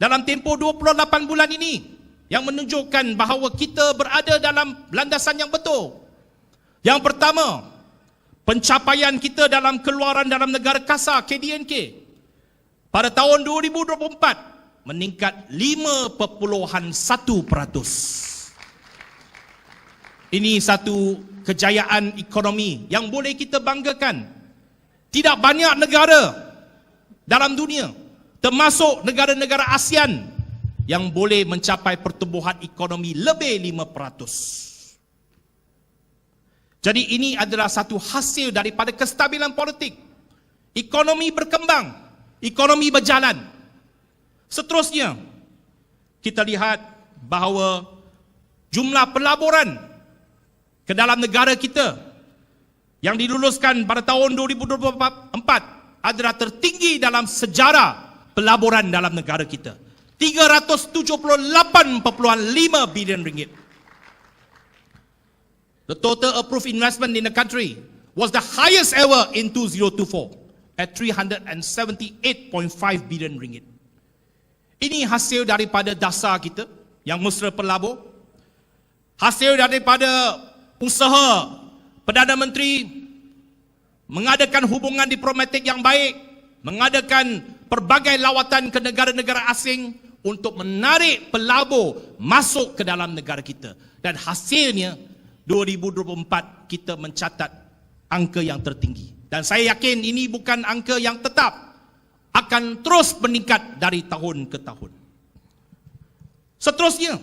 dalam tempoh 28 bulan ini yang menunjukkan bahawa kita berada dalam landasan yang betul. Yang pertama, pencapaian kita dalam keluaran dalam negara kasar KDNK pada tahun 2024 meningkat 5.1%. Ini satu kejayaan ekonomi yang boleh kita banggakan. Tidak banyak negara dalam dunia termasuk negara-negara ASEAN yang boleh mencapai pertumbuhan ekonomi lebih 5%. Jadi ini adalah satu hasil daripada kestabilan politik. Ekonomi berkembang, ekonomi berjalan. Seterusnya, kita lihat bahawa jumlah pelaburan ke dalam negara kita yang diluluskan pada tahun 2024 adalah tertinggi dalam sejarah pelaburan dalam negara kita. 378.5 bilion ringgit. The total approved investment in the country was the highest ever in 2024 at 378.5 billion ringgit. Ini hasil daripada dasar kita yang mesra pelabur. Hasil daripada usaha Perdana Menteri mengadakan hubungan diplomatik yang baik, mengadakan pelbagai lawatan ke negara-negara asing untuk menarik pelabur masuk ke dalam negara kita. Dan hasilnya 2024 kita mencatat angka yang tertinggi. Dan saya yakin ini bukan angka yang tetap akan terus meningkat dari tahun ke tahun. Seterusnya,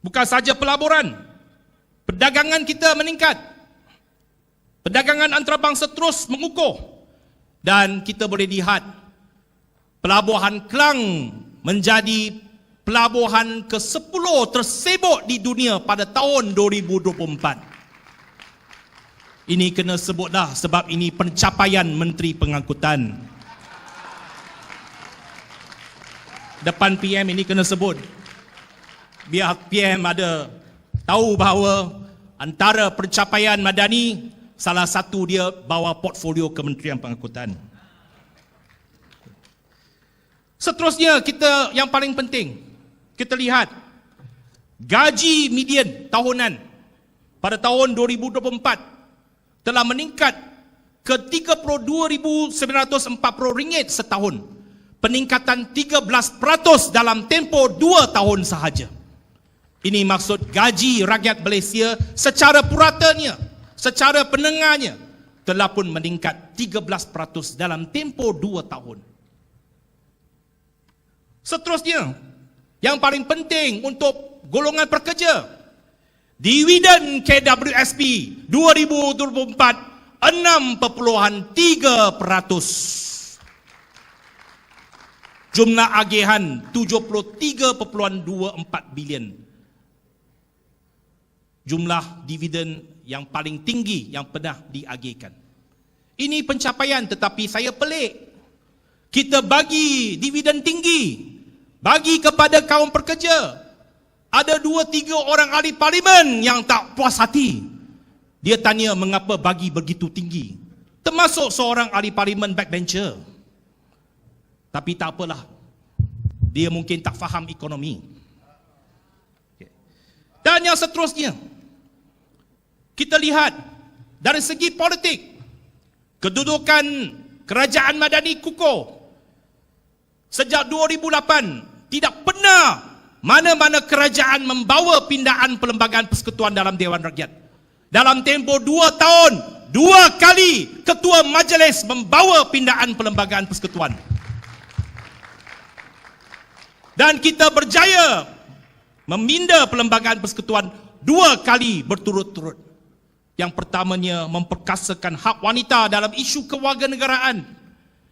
bukan saja pelaburan, perdagangan kita meningkat. Perdagangan antarabangsa terus mengukuh dan kita boleh lihat pelabuhan Kelang menjadi pelabuhan ke-10 tersibuk di dunia pada tahun 2024. Ini kena sebutlah sebab ini pencapaian Menteri Pengangkutan. Depan PM ini kena sebut. Biar PM ada tahu bahawa antara pencapaian Madani salah satu dia bawa portfolio Kementerian Pengangkutan. Seterusnya kita yang paling penting kita lihat gaji median tahunan pada tahun 2024 telah meningkat ke 32,940 ringgit setahun. Peningkatan 13% dalam tempoh 2 tahun sahaja. Ini maksud gaji rakyat Malaysia secara puratanya, secara pendengarnya telah pun meningkat 13% dalam tempoh 2 tahun. Seterusnya, yang paling penting untuk golongan pekerja, dividen KWSP 2024 6.3 peratus. Jumlah agihan 73.24 bilion. Jumlah dividen yang paling tinggi yang pernah diagihkan. Ini pencapaian tetapi saya pelik. Kita bagi dividen tinggi bagi kepada kaum pekerja. Ada dua tiga orang ahli parlimen yang tak puas hati. Dia tanya mengapa bagi begitu tinggi. Termasuk seorang ahli parlimen backbencher. Tapi tak apalah. Dia mungkin tak faham ekonomi. Dan yang seterusnya. Kita lihat dari segi politik. Kedudukan kerajaan Madani kukuh. Sejak 2008 tidak pernah mana-mana kerajaan membawa pindaan perlembagaan persekutuan dalam Dewan Rakyat. Dalam tempoh dua tahun, dua kali ketua majlis membawa pindaan perlembagaan persekutuan. Dan kita berjaya meminda perlembagaan persekutuan dua kali berturut-turut. Yang pertamanya memperkasakan hak wanita dalam isu kewarganegaraan.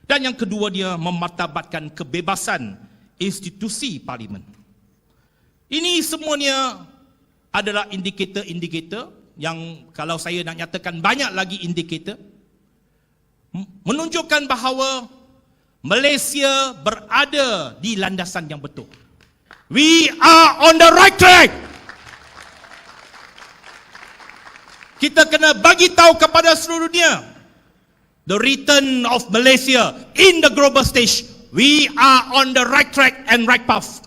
Dan yang kedua dia memartabatkan kebebasan institusi parlimen. Ini semuanya adalah indikator-indikator yang kalau saya nak nyatakan banyak lagi indikator menunjukkan bahawa Malaysia berada di landasan yang betul. We are on the right track. Kita kena bagi tahu kepada seluruh dunia the return of Malaysia in the global stage we are on the right track and right path.